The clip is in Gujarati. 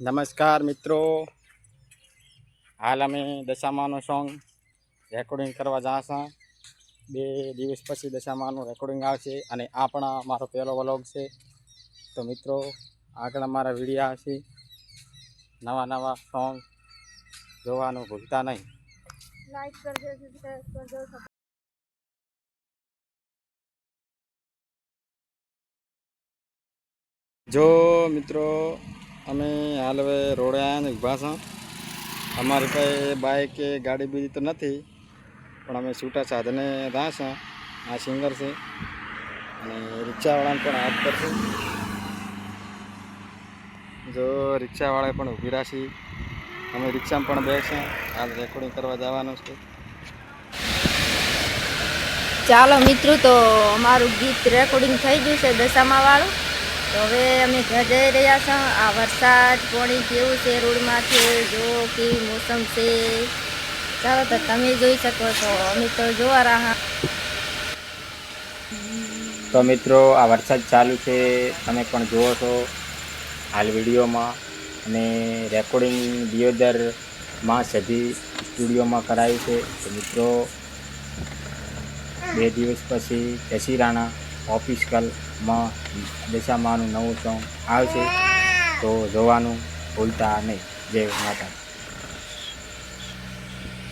નમસ્કાર મિત્રો. હાલ અમે દશામાનું સોંગ રેકોર્ડિંગ કરવા જાશું બે દિવસ પછી દશામાનું રેકોર્ડિંગ આવશે અને આ પણ મારો પહેલો વ્લોગ છે. તો મિત્રો આગળ અમારા વીડિયો આવશે નવા નવા સોંગ જોવાનું ભૂલતા નહીં. લાઈક કરજો જો મિત્રો અમે હાલ હવે રોડે આવ્યા ને છો. અમારી પાસે બાઇક કે ગાડી બીજી તો નથી, પણ અમે છૂટા સાધને રહ્યા છો. આ સિંગર છે. અને રિક્ષાવાળાને પણ હાથ કરશું. જો રિક્ષાવાળા પણ ઊભી રાખી અમે રિક્ષામાં પણ બેસે હાલ રેકોર્ડિંગ કરવા જવાનું છે. ચાલો મિત્રો, તો અમારું ગીત રેકોર્ડિંગ થઈ ગયું છે દશામાં વાળું. તો હવે અમે ઘર જઈ રહ્યા છો. આ વરસાદ પાણી કેવું છે રોડમાં છે જો કે મોસમ છે. ચાલો તો તમે જોઈ શકો છો. અમે તો જોવા રહ્યા. તો મિત્રો, આ વરસાદ ચાલુ છે. તમે પણ જુઓ છો હાલ વિડીયોમાં. અને રેકોર્ડિંગ દિયોદરમાં સધી સ્ટુડિયોમાં કરાયું છે. તો મિત્રો, બે દિવસ પછી દશીરાના કલમાં દશામાનું નવું સોંગ આવશે તો જોવાનું ભૂલતા નહીં. જય માતા